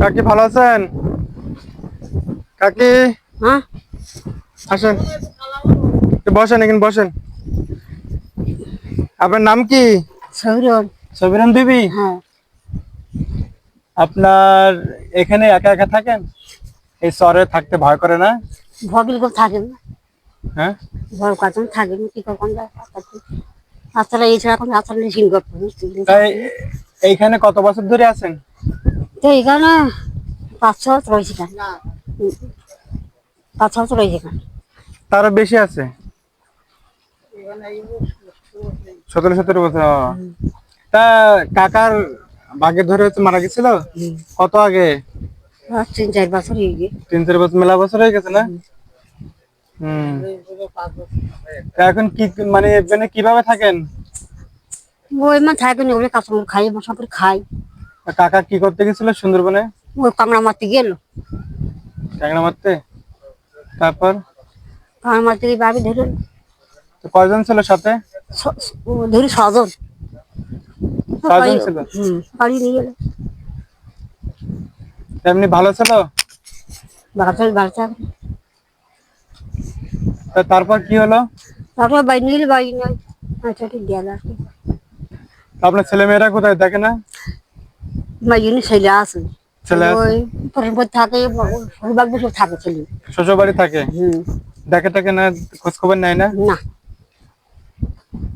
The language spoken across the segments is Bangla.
কাকি ভালো আছেন? কাকি? হ্যাঁ? আসেন। বসেন এখানে বসেন। আপনার নাম কি? সবিরান দেবী হ্যাঁ। আপনার এখানে একা একা থাকেন? এই শহরে থাকতে ভয় করে না? ভবিল থাকেন হ্যাঁ? ভয় থাকেন কি কখন রাস্তাটা এখন রাস্তাটা এইখানে কত বছর ধরে আছেন? তো এখানে পাঁচ ছ বছর কেন পাঁচ ছ বছর কেন তারও বেশি আছে? সতেরো সতেরো বছর। তা কাকার বাগে ধরে হচ্ছে মারা গেছিল? কত আগে? তিন চার বছর হয়ে গিয়ে। তিন চার বছর মেলা বছর হয়ে গেছে না? হম। তা এখন কি মানে কীভাবে থাকেন? ওই মা থাকে না ওগুলো কাঁচামুড় খাই মশা করে খাই। কাকা কি করতে গেছিল সুন্দরবনে? ওই মারতে গেল। মারতে? তারপর? মারতে গিয়ে বাবি ধরে কয়জন ছিল সাথে? ধরি ছজন। ছজন ছিল? বাড়ি নিয়ে গেল। এমনি ভালো ছিল? তারপর কি হলো? তারপর বাড়ি নিয়ে বাড়ি নয় আচ্ছা ঠিক গেল আর কি। তা আপনার ছেলে মেয়েরা কোথায়? দেখে না? আমার ছেলে আছে। ছেলে ওই থাকে হরিবাগ বসে থাকে ছেলে। শ্বশুর বাড়ি থাকে দেখে টাকে না খোঁজ খবর নেয় না? না।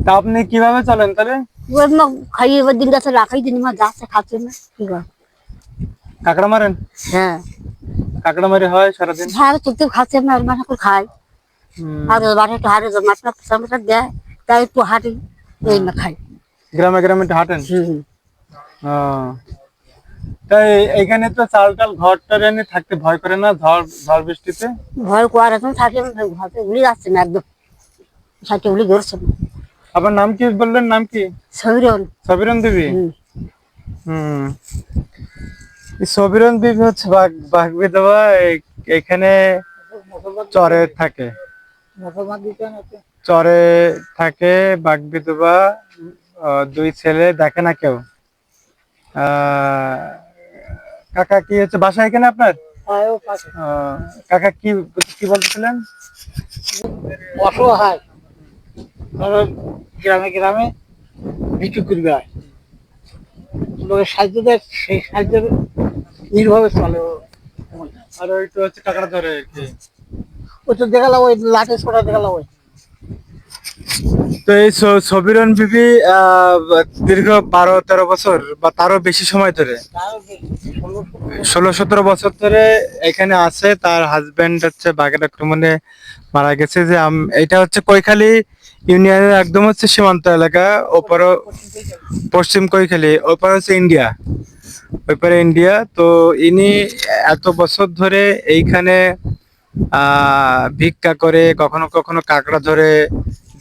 তা আপনি কীভাবে চলেন তাহলে? ওই মা খাইয়ে এবার দিন গাছে রাখাই দিন মা যাচ্ছে খাচ্ছে না কি কাঁকড়া মারেন? হ্যাঁ। কাঁকড়া মারি হয় সারাদিন? হ্যাঁ খাচ্ছে না আর খায়। আর বাড়ি একটু হারে মাথা সামনে দেয় তাই একটু হাঁটি এই মা খাই গ্রামে গ্রামে হাঁটেন? তাই এইখানে তো চাল টাল ঘর টর এনে থাকতে ভয় করে না ঝড় ঝড় বৃষ্টিতে? ভয় করার এখন থাকে ঘরে উড়ে যাচ্ছে না একদম। সাথে উড়ে ধরছে। আপনার নাম কি বললেন? নাম কি? সবিরন দেবী? হুম। সবিরন দেবী হচ্ছে বাঘ বাঘ বিধবা এখানে চরে থাকে। চরে থাকে বাঘ বিধবা দুই ছেলে দেখে না কেউ? কাকা কি হচ্ছে বাসা এখানে আপনার? আহ, কাকা কি কি বলতেছিলেন? অসহায়। গ্রামে গ্রামে বিক্রি করবে হয় লোকের সাহায্য দেয় সেই সাহায্যের নির্ভরে চলে আর ওই তো হচ্ছে টাকাটা ধরে ওই তো দেখালাম ওই লাঠে ছোটা দেখালাম ওই। তো এই সবিরন বিবি দীর্ঘ বারো, তেরো বছর বা তারও বেশি সময় ধরে। ষোলো, সতেরো বছর ধরে এখানে আছে, তার হাজবেন্ড হচ্ছে বাগের আক্রমণে মারা গেছে যে এটা হচ্ছে কৈখালি ইউনিয়নের একদম হচ্ছে সীমান্ত এলাকা, ওপারও পশ্চিম কৈখালি, ওপার হচ্ছে ইন্ডিয়া। ওইপারে ইন্ডিয়া, তো ইনি এত বছর ধরে এইখানে ভিক্ষা করে, কখনো কখনো কাঁকড়া ধরে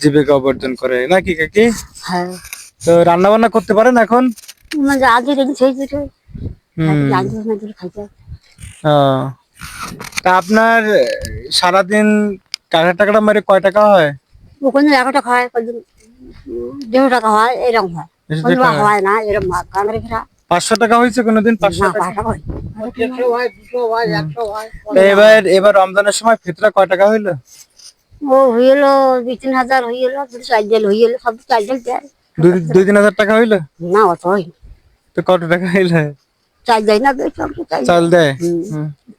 জীবিকা উপার্জন করে নাকি কাকি? হ্যাঁ। তো রান্না বান্না করতে পারেন এখন? মানে আগে সেই আগে না খাইতে তা আপনার সারাদিন মেরে কয় টাকা হয়? ওখানে দেড়শো টাকা হয় এরকম হয়। টাকা। হয়? না এরকম হয়। কাঁকড়ে ফেরা পাঁচশো টাকা হয়েছে কোনোদিন? পাঁচশো টাকা? হয়। হয় হয় হয়। এবার এবার রমজানের সময় ফিতরা কয় টাকা হইল? ও হয়ে দুই তিন হাজার হয়ে চার হয়ে সব চার দেয়। দুই দুই তিন হাজার টাকা হইল? না অত তো কত টাকা হইল? চার দেয় না চাল দেয়।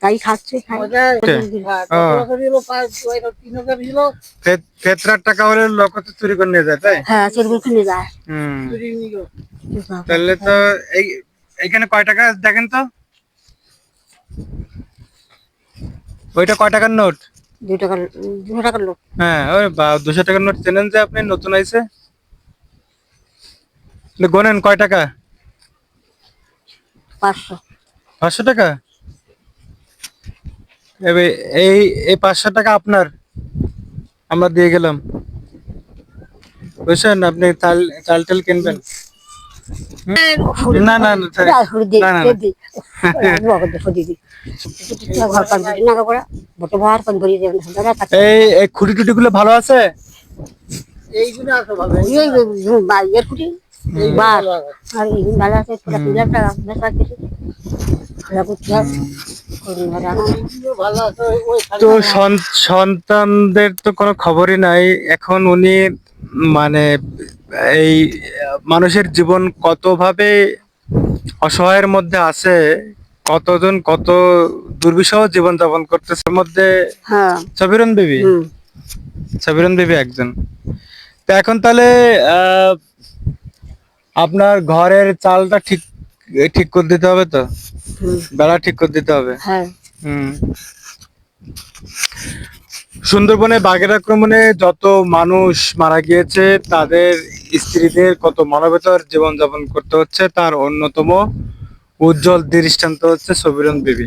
তাই খাচ্ছে টাকা হলে লোক তো চুরি করে নিয়ে যায় তাই? হ্যাঁ যায়। তাহলে তো এই এখানে কয় টাকা দেখেন তো? ওইটা কয় টাকার নোট? দুই টাকার দুশো টাকার লোক হ্যাঁ ওই দুশো টাকার নোট চেনেন যে আপনি নতুন আইছে? তো গোনেন কয় টাকা? পাঁচশো। পাঁচশো টাকা? এই এই পাঁচশো টাকা আপনার। আমরা দিয়ে গেলাম। বুঝছেন আপনি চাল চাল টাল কিনবেন? না না এই খুঁটি টুটি গুলো ভালো আছে? তো সন্তানদের তো কোনো খবরই নাই। এখন উনি মানে এই মানুষের জীবন কতভাবে অসহায়ের মধ্যে আছে কতজন কত দুর্বিষহ জীবন যাপন করতেছে মধ্যে হ্যাঁ। সবিরন বিবি? হুম। সবিরন বিবি একজন। তো এখন তাহলে আপনার ঘরের চালটা ঠিক ঠিক করে দিতে হবে তো? বেলা ঠিক করে দিতে হবে? হ্যাঁ। হুম। সুন্দরবনে বাঘের আক্রমণে যত মানুষ মারা গিয়েছে তাদের স্ত্রীদের কত মানবেতর জীবনযাপন করতে হচ্ছে, তার অন্যতম উজ্জ্বল দৃষ্টান্ত হচ্ছে সবিরন বিবি।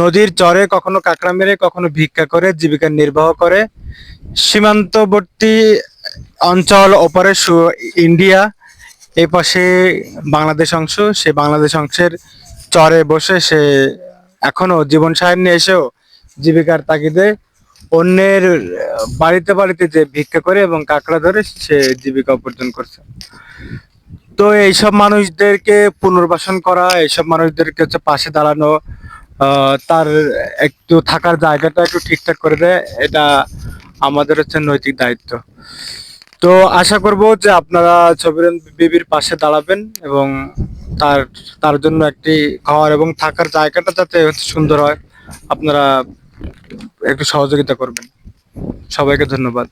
নদীর চরে কখনো কাঁকড়া মেরে, কখনো ভিক্ষা করে, জীবিকা নির্বাহ করে। সীমান্তবর্তী অঞ্চল ওপারে ইন্ডিয়া এই পাশে বাংলাদেশ অংশ, সে বাংলাদেশ অংশের চরে বসে সে এখনও জীবন সাহায্য এসেও জীবিকার তাগিদে অন্যের বাড়িতে বাড়িতে যে ভিক্ষা করে এবং কাঁকড়া ধরে সে জীবিকা উপার্জন করছে। তো এইসব মানুষদেরকে পুনর্বাসন করা, এইসব মানুষদেরকে হচ্ছে পাশে দাঁড়ানো তার একটু থাকার জায়গাটা একটু ঠিকঠাক করে দেয়, এটা আমাদের হচ্ছে নৈতিক দায়িত্ব। তো আশা করব যে আপনারা ছবিরেন বিবির পাশে দাঁড়াবেন এবং তার তার জন্য একটি খাওয়ার এবং থাকার জায়গাটা যাতে সুন্দর হয়। আপনারা একটু সহযোগিতা করবেন। সবাইকে ধন্যবাদ।